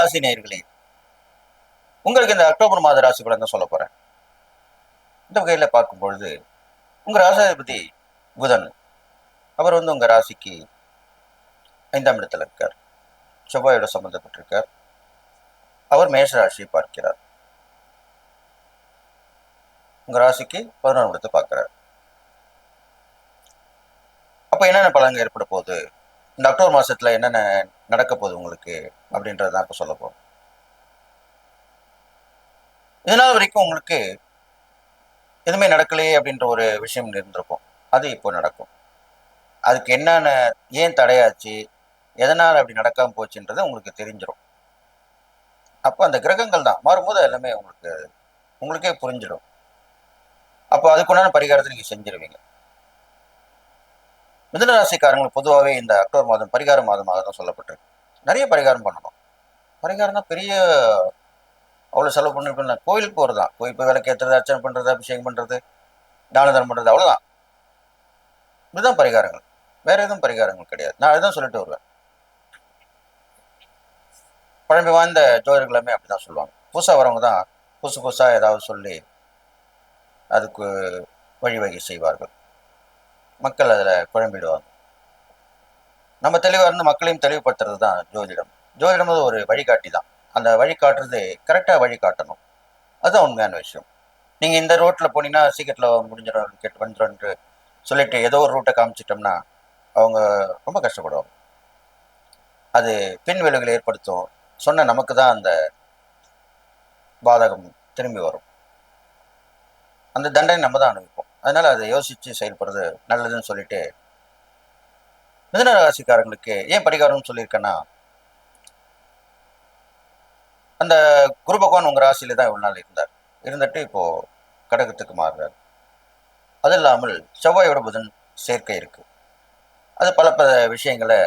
ராசி நேர்களே உங்களுக்கு இந்த அக்டோபர் மாத ராசி பலன் தான் சொல்ல போறேன். இந்த வகையில பார்க்கும் பொழுது உங்க ராசாதிபதி புதன் அவர் வந்து உங்க ராசிக்கு ஐந்தாம் இடத்துல இருக்கார். செவ்வாயோட சம்பந்தப்பட்டிருக்கார். அவர் மேஷ ராசியை பார்க்கிறார். உங்க ராசிக்கு பதினொன்று இடத்தை பார்க்கிறார். அப்ப என்னென்ன பலன்கள் ஏற்பட போகுது? இந்த அக்டோபர் மாசத்துல என்னென்ன நடக்க போகுது உங்களுக்கு அப்படின்றது தான் இப்ப சொல்ல போறோம். இதனால் வரைக்கும் உங்களுக்கு எதுவுமே நடக்கலையே அப்படின்ற ஒரு விஷயம் இருந்திருக்கும். அது இப்போ நடக்கும். அதுக்கு என்னென்ன ஏன் தடையாச்சு எதனால் அப்படி நடக்காமல் போச்சுன்றது உங்களுக்கு தெரிஞ்சிடும் அப்போ அந்த கிரகங்கள் தான். மாறும்போது எல்லாமே உங்களுக்கு உங்களுக்கே புரிஞ்சிடும். அப்போ அதுக்குண்டான பரிகாரத்தை நீங்கள் செஞ்சிருவீங்க. மிதுன ராசிக்காரங்களுக்கு பொதுவாகவே இந்த அக்டோபர் மாதம் பரிகார மாதமாக தான் சொல்லப்பட்டிருக்கு. நிறைய பரிகாரம் பண்ணணும். பரிகாரம்னா பெரிய அவ்வளோ செலவு பண்ணிருப்பேன் கோயிலுக்கு போகிறது தான் கோயில் போய் விளக்கேற்றுறது அர்ச்சனை பண்ணுறது அபிஷேகம் பண்ணுறது தான தர்மம் பண்ணுறது அவ்வளோதான் இதுதான் பரிகாரங்கள். வேற எதுவும் பரிகாரங்கள் கிடையாது. நான் அதுதான் சொல்லிட்டு வருவேன். பழமை வாய்ந்த ஜோதிடர்கள் எல்லாமே அப்படிதான் சொல்லுவாங்க. புதுசாக வரவங்க தான் புதுசு புதுசாக ஏதாவது சொல்லி அதுக்கு வழிவகை செய்வார்கள். மக்கள் அதில் குழம்பிடுவாங்க. நம்ம தெளிவாக இருந்து மக்களையும் தெளிவுபடுத்துறது தான் ஜோதிடம். ஜோதிடம் வந்து ஒரு வழிகாட்டி தான் அந்த வழிகாட்டுறது கரெக்டாக வழிகாட்டணும் அதுதான் உண்மையான விஷயம். நீங்கள் இந்த ரோட்டில் போனீங்கன்னா சீக்கிரத்தில் முடிஞ்சிடும் கேட்டு வந்துடும்ன்ட்டு சொல்லிட்டு ஏதோ ஒரு ரூட்டை காமிச்சிட்டோம்னா அவங்க ரொம்ப கஷ்டப்படுவாங்க. அது பின் விளைவுகளை ஏற்படுத்தும். சொன்ன நமக்கு தான் அந்த பாதகம் திரும்பி வரும். அந்த தண்டனை நம்ம தான் அனுபவிப்போம். அதனால அதை யோசிச்சு செயல்படுறது நல்லதுன்னு சொல்லிட்டு மிதன ராசிக்காரங்களுக்கு ஏன் பரிகாரம்னு சொல்லியிருக்கேன்னா அந்த குரு பகவான் உங்க ராசியில தான் இவ்வளவு நாள் இருந்தார். இருந்துட்டு இப்போ கடகத்துக்கு மாறுறார். அது இல்லாமல் செவ்வாயோட புதன் சேர்க்கை இருக்கு. அது பல பல விஷயங்களை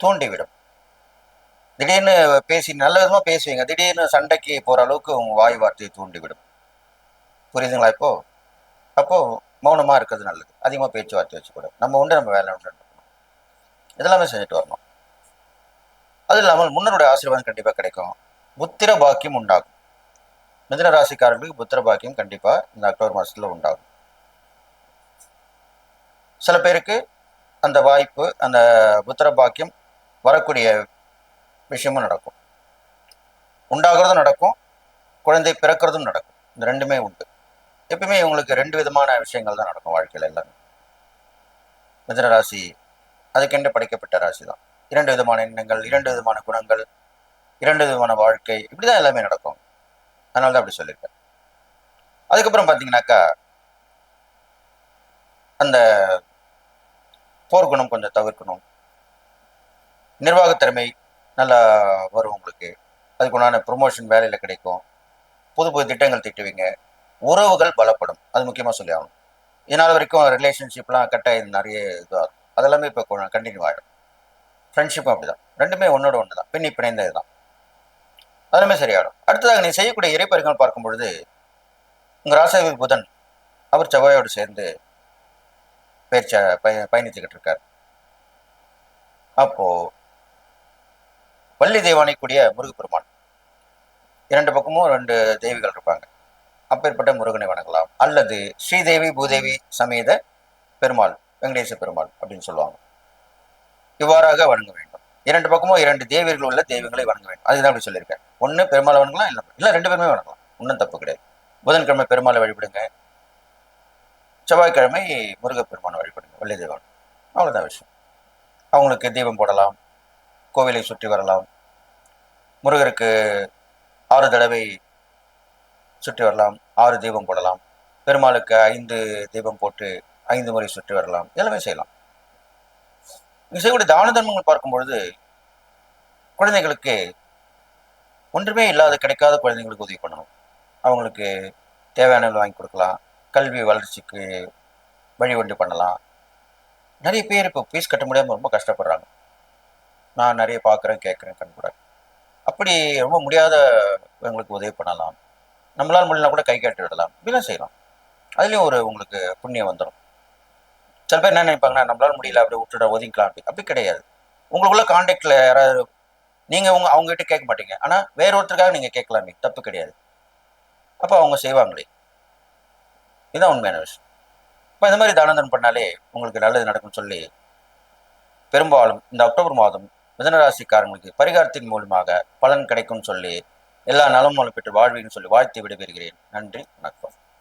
தூண்டிவிடும். திடீர்னு பேசி நல்ல விதமா பேசுவீங்க. திடீர்னு சண்டைக்கு போற அளவுக்கு உங்க வாய் வார்த்தையை தூண்டிவிடும். புரியுதுங்களா இப்போ? அப்போ மௌனமா இருக்கிறது நல்லது. அதிகமா பேச்சுவார்த்தை வச்சுக்கூடாது நம்ம உண்டு நம்ம வேலை உண்டு இதெல்லாமே செஞ்சுட்டு வரணும். அது இல்லாமல் முன்னருடைய ஆசீர்வாதம் கண்டிப்பா கிடைக்கும். புத்திர பாக்கியம் உண்டாகும். மிதன ராசிக்காரர்களுக்கு புத்திர பாக்கியம் கண்டிப்பா இந்த அக்டோபர் மாசத்துல உண்டாகும். சில பேருக்கு அந்த வாய்ப்பு அந்த புத்திர பாக்கியம் வரக்கூடிய விஷயமும் நடக்கும். உண்டாகிறதும் நடக்கும். குழந்தை பிறக்கிறதும் நடக்கும். இந்த ரெண்டுமே உண்டு. எப்பயுமே இவங்களுக்கு ரெண்டு விதமான விஷயங்கள் தான் நடக்கும் வாழ்க்கையில் எல்லாமே. மிதன ராசி அதுக்கென்று படைக்கப்பட்ட ராசி தான். இரண்டு விதமான எண்ணங்கள் இரண்டு விதமான குணங்கள் இரண்டு விதமான வாழ்க்கை இப்படிதான் எல்லாமே நடக்கும். அதனால தான் அப்படி சொல்லியிருக்கேன். அதுக்கப்புறம் பார்த்தீங்கன்னாக்கா அந்த போர்க்குணம் கொஞ்சம் தவிர்க்கணும். நிர்வாகத்திறமை நல்லா வரும் உங்களுக்கு. அதுக்குண்டான ப்ரொமோஷன் வேலையில் கிடைக்கும். புது புது திட்டங்கள் திட்டுவீங்க. உறவுகள் பலப்படும். அது முக்கியமாக சொல்லி ஆகணும். இதனால் வரைக்கும் ரிலேஷன்ஷிப்லாம் கட்டாயம் நிறைய இதுவாகும். அதெல்லாமே இப்போ கண்டினியூ ஆகிடும் ஃப்ரெண்ட்ஷிப்பும் அப்படிதான். ரெண்டுமே ஒன்னோட ஒன்று தான் பின்னி பிணைந்தது தான் அதெல்லாமே சரியாயிடும். அடுத்ததாக நீ செய்யக்கூடிய இறைப்பறிகள் பார்க்கும் பொழுது உங்கள் ராசாவி புதன் அவர் செவ்வாயோடு சேர்ந்து பயிற்சி பய பயணித்துக்கிட்டு இருக்கார். அப்போ வள்ளி தெய்வானை கூடிய முருகப்பெருமான். இரண்டு பக்கமும் ரெண்டு தேவிகள் இருப்பாங்க. அப்பேற்பட்ட முருகனை வணங்கலாம். அல்லது ஸ்ரீதேவி பூதேவி சமேத பெருமாள் வெங்கடேச பெருமாள் அப்படின்னு சொல்லுவாங்க. இவ்வாறாக வணங்க வேண்டும். இரண்டு பக்கமும் இரண்டு தேவியர்கள் உள்ள தெய்வங்களை வணங்க வேண்டும். அதுதான் அப்படி சொல்லியிருக்கேன் ஒன்று பெருமாளை வணங்கலாம் இல்லை இல்லை ரெண்டு பேருமே வணங்கலாம். ஒன்றும் தப்பு கிடையாது. புதன்கிழமை பெருமாளை வழிபடுங்க. செவ்வாய்க்கிழமை முருகப்பெருமானை வழிபடுங்க. வள்ளி தெய்வம் அவ்வளோதான் விஷயம். அவங்களுக்கு தீபம் போடலாம். கோவிலை சுற்றி வரலாம். முருகருக்கு ஆறு தடவை சுற்றி வரலாம் ஆறு தீபம் போடலாம். பெருமாளுக்கு ஐந்து தீபம் போட்டு ஐந்து முறை சுற்றி வரலாம். எல்லாமே செய்யலாம். இங்கே தான தர்மங்கள் பார்க்கும் பொழுது குழந்தைகளுக்கு ஒன்றுமே இல்லாத கிடைக்காத குழந்தைங்களுக்கு உதவி பண்ணணும். அவங்களுக்கு தேவையானது வாங்கி கொடுக்கலாம். கல்வி வளர்ச்சிக்கு வழிவண்டு பண்ணலாம். நிறைய பேர் இப்போ ஃபீஸ் கட்ட முடியாமல் ரொம்ப கஷ்டப்படுறாங்க. நான் நிறைய பார்க்குறேன் கேட்குறேன் கண்கூட. அப்படி ரொம்ப முடியாதவங்களுக்கு உதவி பண்ணலாம். நம்மளால் முடியலனா கூட கை காட்டி விடலாம். இப்படிலாம் செய்யலாம் அதுலேயும் ஒரு உங்களுக்கு புண்ணியம் வந்துடும் சில பேர் என்ன நினைப்பாங்கன்னா நம்மளால முடியல அப்படியே விட்டுட ஒதுங்கிக்கலாம் அப்படி. அப்படி கிடையாது. உங்களுக்குள்ள காண்டாக்டில் யாராவது நீங்கள் உங்கள் அவங்ககிட்ட கேட்க மாட்டீங்க. ஆனால் வேற ஒருத்தருக்காக நீங்கள் கேட்கலாமே தப்பு கிடையாது. அப்போ அவங்க செய்வாங்களே. இதுதான் உண்மையான விஷயம். இப்போ இந்த மாதிரி தானந்தன் பண்ணாலே உங்களுக்கு நல்லது நடக்கும்னு சொல்லி பெரும்பாலும் இந்த அக்டோபர் மாதம் மிதனராசிக்காரங்களுக்கு பரிகாரத்தின் மூலமாக பலன் கிடைக்கும்னு சொல்லி எல்லா நலமும் பெற்று வாழ்வீங்கன்னு சொல்லி வாழ்த்து விடைபெறுகிறேன். நன்றி வணக்கம்.